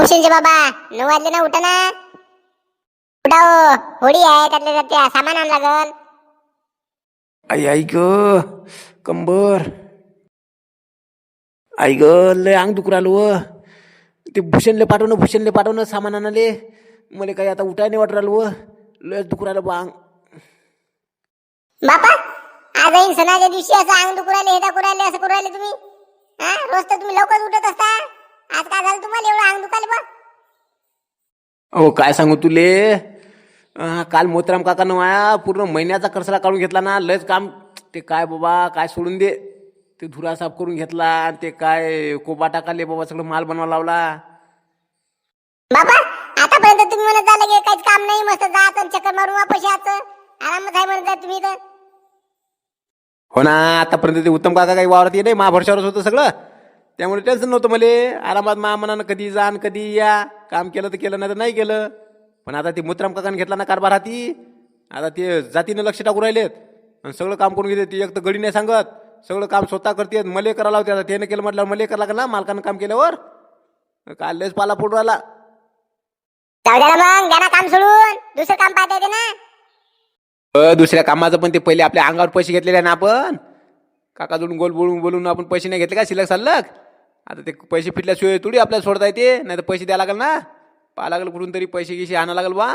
भूषणचे बाबा नऊ वाजले ना उठा ना उठा हो होळी आहे त्यातल्या त्यात त्या सामान आण लागल. आई आई ग कंबर. आई ग लय अंग दुखू राहिलं व. ते भूषणले पाठवणं भूषणले पाठवणं सामान आणाले. मला काही आता उठाय नाही वाटू राहिलं व. लयच दुखू राहिलं बा अंग. बापा आज ऐन सणाच्या दिवशी असं अंग दुखू राहिले हे दाखवू राहिले असं करू राहिले तुम्ही? हा रोज तर तुम्ही लवकर उठत असता. आज काय झालं तुम्हाला? एवढं अंग दुखाले बा अहो काय सांगू तुले? अं, काल मोतीराम काकानं माया पूर्ण महिन्याचा खर्चला काढून घेतला ना लयच काम. ते काय बाबा काय सोडून दे. ते धुरा साफ करून घेतला आणि ते काय कोबा टाकाले बाबा सगळं माल बनवा लावला. बापा आतापर्यंत तुम्ही म्हणत झालं की काहीच काम नाही मस्त जात चक्कर मारून वापस यायचं आरामात आहे म्हणत आहे तुम्ही तर. हो ना आतापर्यंत ते उत्तम काका काही वावरात ये नाही महाभरशावरच होतं सगळं. त्यामुळे टेन्शन नव्हतं मले. आरामात महामनानं कधी जा आणि कधी या. काम केलं तर केलं नाही तर नाही केलं. पण आता ते मुत्राम काकाने घेतला ना कारभार हाती. आता ते जातीनं लक्ष टाकू राहिलेत. आणि सगळं काम करून घेते. ती एक तर गडी नाही सांगत. सगळं काम स्वतः करते. मले करायला लावते आता त्यानं केलं म्हटलं मले करायला लागलं ना मालकानं काम केल्यावर. काय लयच पाला पडू राहिला. जाऊ द्या ना मग. द्या ना काम सोडून. दुसरं काम पाहता येते ना. अ, दुसऱ्या कामाचं पण ते पहिले आपल्या अंगावर पैसे घेतलेले आहे ना आपण. काका जोडून गोल बोलून बोलून आपण पैसे नाही घेतले का? शिल्लक सल्लक? आता ते पैसे फिटल्याशिवाय थोडी आपल्याला सोडता येते. नाही तर पैसे द्यावं लागेल ना. पाहा लागेल कुठून तरी पैसे गिसे आणा लागेल बा.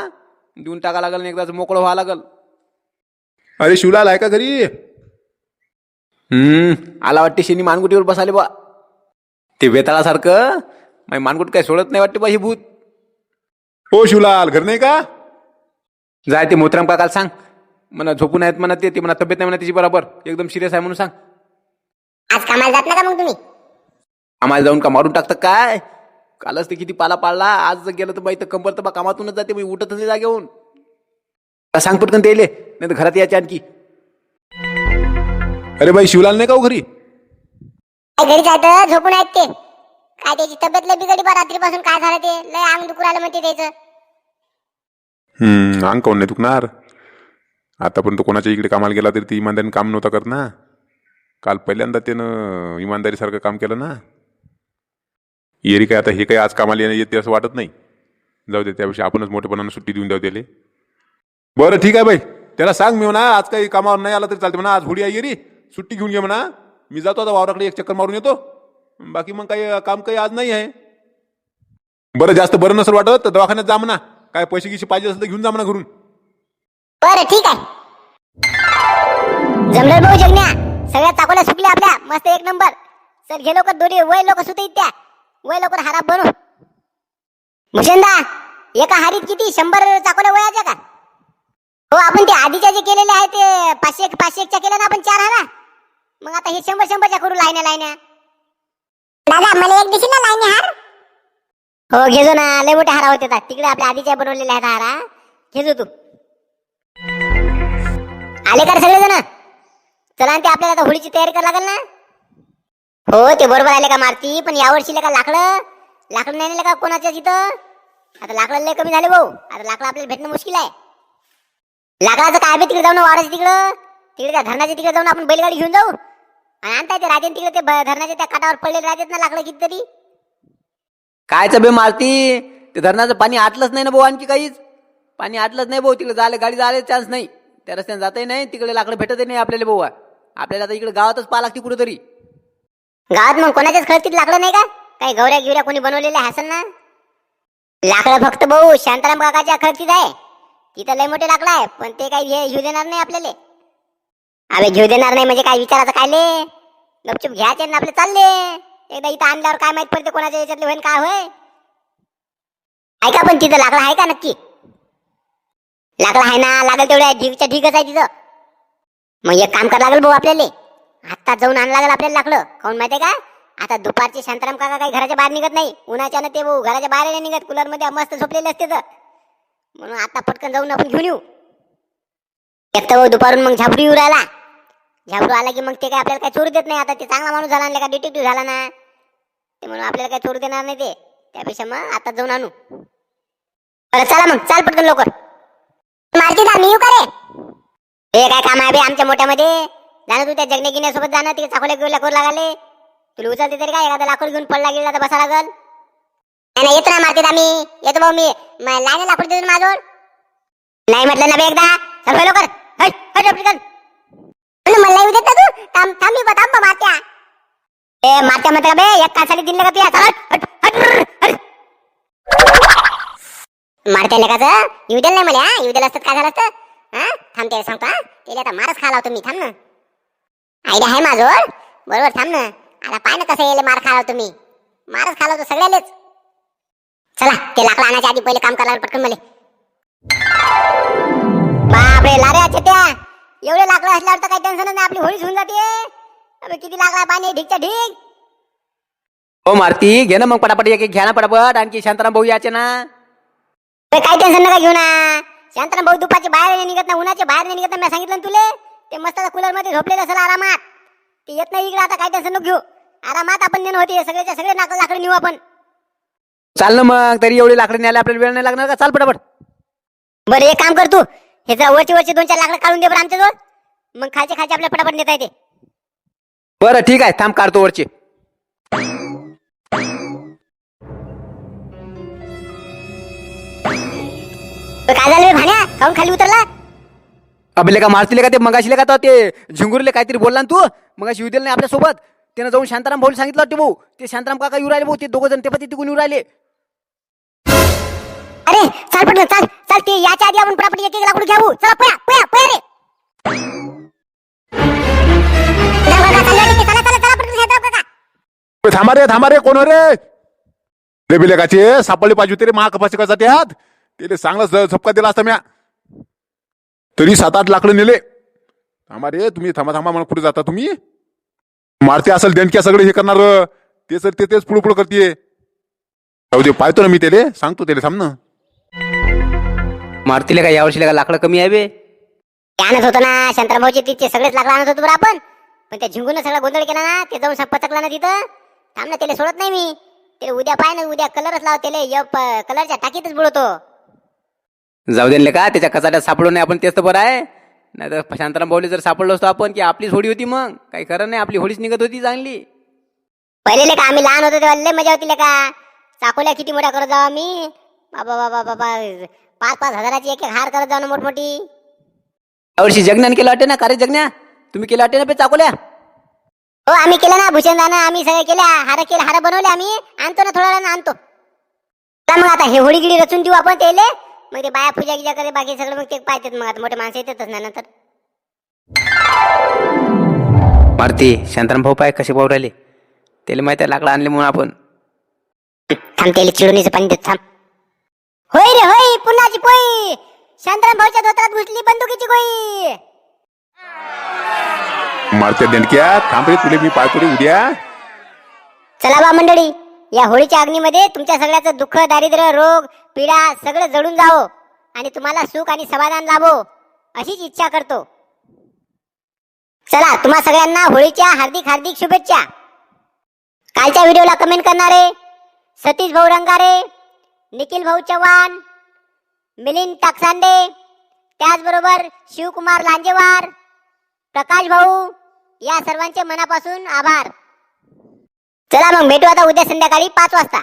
देऊन टाका लागेल आणि एकदाच मोकळं व्हावं लागेल. अरे शिवलाल आहे का घरी? हम्म आला वाटते शनी मानगुटीवर बसाले बा. ते वेताळासारखं. माझी मानगुट काय सोडत नाही वाटते बा ही भूत. हो शिवलाल घर नाही का? जाय ते मोत्राम काकाला सांग. म्हणा झोपून आहेत म्हणा ते ते म्हणा तब्येत नाही म्हणा तिची बरोबर. एकदम सिरियस आहे म्हणून सांग. आज कामाला जात ना का मग तुम्ही. आम्हाला जाऊन का मारून टाकतं काय? कालच ते किती पाला पाळला आज जर गेलं तर बाई तर कंबर तर बा कामातूनच जाते बाई उठतच नाही जागेहून आता सांग पटकन ते येले नाही तर घरात यायचे आणखी. अरे बाई शिवलाल नाही का हो घरी? काय घरी जायचं झोपून आहेत ते. काय त्याची तब्येत लय बिघडी बा रात्रीपासून काय झालं ते? लय अंग दुखू राहिलं म्हणते त्याचं. हम्म अंग काऊन नाही दुखणार? आतापर्यंत कोणाच्या इकडे कामाला गेला तरी ती इमानदारीने काम नव्हता करत ना. काल पहिल्यांदा त्यानं इमानदारीसारखं काम केलं ना. येरी काय आता हे काही आज कामाला येणं येते असं वाटत नाही. जाऊ दे त्यापेक्षा आपणच मोठेपणानं सुट्टी देऊन जाऊ त्याले. बरं ठीक आहे बाई. त्याला सांग मी म्हणा आज काही कामावर नाही आला तरी चालते म्हणा. आज होडी आहे येरी. सुट्टी घेऊन घे म्हणा. मी जातो आता वावराकडे एक चक्कर मारून येतो. बाकी मग काही काम काही आज नाही आहे. बरं जास्त बरं नसेल वाटत तर दवाखान्यात जा म्हणा. काय पैसे गिसे पाहिजे असेल तर घेऊन जा म्हणा घरून. बरं ठीक आहे. जमलं भाऊ जगण्या. सगळ्या चाकोल्या सुटल्या आपल्या. मस्त एक नंबर. सर घे लोक दोन्ही वय लोक सुद्धा त्या. वय लवकर हारा बनू. भूषणदा एका हारीत किती? शंभर चाकोल्या वयाच्या का? हो आपण ते आधीच्या जे केलेले आहे ते पाचशे एक पाचशे एकच्या केल्या ना आपण चार हारा? मग आता हे शंभर शंभरच्या करू लाईन्या लाईन्या. दादा मला एक दिवशी ना लाईन्या हार. हो घेजो ना. लय मोठे हारा होते. तिकडे आपल्या आधीच्या बनवलेल्या आहेत हारा. घेजो तू. आले का रे सगळेजण? चला ते आपल्याला आता होळीची तयारी करायला लागेल ना? हो ते बरोबर आले का मारती? पण यावर्षी का लाकडं? लाकडं नाही नेलं का कोणाच्या तिथं आता लाकडं लय कमी झाले भाऊ. आता लाकडं आपल्याला भेटणं मुश्किल आहे. लाकडाचं काय बी तिकडे जाऊन वाढायचं तिकडं? तिकडे त्या धरणाच्या तिकडे जाऊन आपण बैलगाडी घेऊन जाऊ? आणि आणता येते राहते तिकडे ते ब- धरणाच्या त्या काठावर पडलेले राहतात ना लाकडं कितीतरी? कायचं बे मारती? ते धरणाचं पाणी आटलंच नाही ना भाऊ आणखी काहीच. पाणी आटलंच नाही भाऊ तिकडे जायला गाडी जायला चान्स नाही. त्या रस्त्याने जातही नाही तिकडे लाकडं भेटतही नाही आपल्याला भाऊ. आपल्याला आता इकडे गावातच पाहा लागते कुठेतरी. गावात मग कोणाच्याच खळतीत लाकडं नाही का? काही गौऱ्या गिवऱ्या कोणी बनवलेल्या असेल ना? लाकडं फक्त भाऊ शांताराम काकाच्या खळतीत आहे. तिथं लय मोठे लाकडं आहे पण ते काही हे घेऊ देणार नाही आपल्याला. अबे घेऊ देणार नाही म्हणजे काय विचारायचं काय ले? गपचूप घ्यायचे ना आपले चालले एकदा इथं आणल्यावर काय माहीत पडते कोणाच्या याच्यातले होईन काय होय? ऐका पण तिथं लाकडं आहे का नक्की? लाकडं आहे ना लागेल तेवढ्या ढीकच्या ढीकच आहे तिथं. मग एक काम करावं लागेल भाऊ आपल्याला. आता जाऊन आणायला लागेल आपल्याला लाकडं. काऊन माहितीये का? आता दुपारचे शांताराम काका काही घराच्या बाहेर निघत नाही. उन्हाच्यानं ते भाऊ घराच्या बाहेर नाही निघत. कूलरमध्ये मस्त झोपलेले असते तर. म्हणून आता पटकन जाऊन आपण घेऊन येऊ. एक तर भाऊ दुपारून मग झापरू येऊ राहिला. झापरू आला की मग ते काय आपल्याला काही चोरू देत नाही. आता ते चांगला माणूस झाला ना का? डिटेक्टिव्ह झाला ना. ते म्हणून आपल्याला काही चोरू देणार नाही ते. त्यापेक्षा मग आता जाऊन आणू. बरं चला मग. चाल पटकन लवकर. मारती दा मी येऊ का रे? हे काय काम आहे आमच्या मोठ्यामध्ये? जाणं तू त्या जगने सोबत जाणं तिथे चाकोल्या गिवल्या करू लागले. तुला उचलते तरी काय? एखादा लाकूड घेऊन पडला गेला तर बसा लागल. नाही येतो ना मारतीत आम्ही. येतो भाऊ मी. म- लाईन लाकूड देतो ना नाही म्हटलं ना एकदा. चल लवकर. हट हट पटकन मला येऊ देत तू? थांब थांब मी थांब बा मात्या ए मात्या म्हणता का बे? एक कासाठी दिलं का तुया चल हट हट हट हट मारत्या लेखाचं येऊ दिलं नाही मला हा? येऊ दिलं असतं काय झालं असतं? हा? थांब त्याला सांगतो हा? त्याला आता मारच खाला होतो मी. थांब ना. आयडिया आहे माझ्यावर बरोबर थांब ना. आता पाय ना कसं येईल मार खाला मी मारच खाला होतो सगळ्यालेच. चला ते लाकडं आणायच्या आधी पहिले काम करायला पटकन मला. बापरे लारे त्या. एवढे लाकडं असल्यावर तर काही टेन्शन नाही आपली होळीच होऊन जाते. अबे किती लाकडं आहे, पाणी ढिकच्या ढिक हो मारती घे ना मग पटापट एक एक घ्या ना पटापट आणखी शांताराम भाऊ याचे ना. अबे, काही टेन्शन नका घेऊ ना. शांतना भाऊ दुपारची बाहेर नाही निघत ना उन्हाचे बाहेर नाही निघत ना मी सांगितलं ना तुले. ते मस्त कूलरमध्ये झोपलेलं असेल आरामात. ते येत नाही इकडे आता काही टेन्शन नको घेऊ. आरामात आपण नेणं होते सगळ्याच्या सगळे लाकडं लाकडं नेऊ आपण. चाल ना मग तरी एवढी लाकडं न्यायला आपल्याला वेळ नाही लागणार का? चाल पटापट. बरं एक काम कर तू. हे जरा वरचे वरचे दोन चार लाकडं काढून दे बरं आमच्याजवळ. मग खायचे खायचे आपल्या पटापट नेता येते. बरं ठीक आहे. थांब काढतो वरचे. बरं, काय झालं बे भाण्या? काऊन खाली उतरला? अबले का मारतीले का ते? मगाशीले का तो ते झिंगुरले काहीतरी बोलला ना तू? मगाशी येऊ दिलं नाही आपल्यासोबत त्यानं जाऊन शांताराम भाऊ सांगितलं वाटते भाऊ. ते शांताराम काका येऊ राहिले भाऊ ते दोघं जण ते पती तिकून येऊ राहिले. अरे चाल पटकन चाल चाल ते याच्या आधी आपण पटापट एक एक लाकूड घ्यावू चला पया पया पया रे. चाललं चला चला चला पटकन घ्या, जा, काका. थांबा रे थांबा रे कोण हो रे? रे बिले काचे सापडले पाहिजे होते रे महा कपाशी कसा त्यात? त्याला चांगला झपका दिला असता म्या. तरी सात आठ लाकडं नेले. थांबा रे तुम्ही थांबा थांबा मला कुठे जाता तुम्ही? मारते असेल देणक्या सगळे हे करणार ते सर ते तेच पुढं पुढं करते जाऊ दे पाहतो ना मी त्याले सांगतो त्याला थांब ना. मारतीले का यावर्षी का लाकडं कमी आहे बे? ते आणत होतो ना शंतराभाऊचे तिथे सगळेच लाकडं आणत होतो बरं आपण. पण त्या झिंगून सगळा गोंधळ केला ना ते जाऊन पचकला ना तिथं. थांब ना त्याला सोडत नाही मी. ते उद्या पाय ना उद्या कलरच लाव त्याला. कलरच्या टाकीतच बुडवतो. जाऊ दे का? त्याच्या कचाट्यात सापडलो नाही आपण तेच तर बरं आहे. नाही तर शांताराम भाऊले जर सापडलो असतो आपण की आपलीच होडी होती मग. काही खरं नाही आपली होडीच निघत होती चांगली. पहिले का आम्ही लहान होतो तेव्हा लय मजा होती का? चाकोल्या किती मोठ्या करत जाऊ आम्ही. बाबा बाबा बाबा पाच पाच हजाराची एक एक हार करत जाऊ ना मोठमोठी. यावर्षी जगण्याने केलं वाटते ना कार्य जगण्या? तुम्ही केलं वाटते ना पे चाकोल्या? हो आम्ही केलं ना भूषण दाना आम्ही सगळे केल्या. हार केले हार बनवले आम्ही. आणतो ना थोड्या वेळानं आणतो. चला मग आता हे होळी गिडी रचून देऊ आपण त्याले. मग ते बाया पूजा गिजा करे बाकी सगळं मग ते पाहतात मग. आता मोठे माणसं येतातच ना नंतर. मारती शांताराम भाऊ पाय कसे भाऊ राहिले? त्याला माहिती आहे लाकडं आणले म्हणून आपण. थांब त्याला चिडुनीचं पाणी देत थांब. होय रे होय पुन्हाची पोई शांताराम भाऊच्या धोत्रात घुसली बंदुकीची गोई मारते देणक्या. थांब रे तुले मी पाहतो रे उद्या. चला बा मंडळी. या होळीच्या अग्नीमध्ये तुमच्या सगळ्याचं दुःख दारिद्र्य रोग पीडा सगळं जळून जावो आणि तुम्हाला सुख आणि समाधान लाभो अशीच इच्छा करतो. चला तुम्हा सगळ्यांना होळीच्या हार्दिक हार्दिक शुभेच्छा. कालच्या व्हिडिओला कमेंट करणारे सतीश भाऊ रंगारे निखिल भाऊ चव्हाण मिलिंद टाकसांडे त्याचबरोबर शिवकुमार लांजेवार प्रकाश भाऊ या सर्वांचे मनापासून आभार. चला मग भेटू आता उद्या संध्याकाळी पाच वाजता.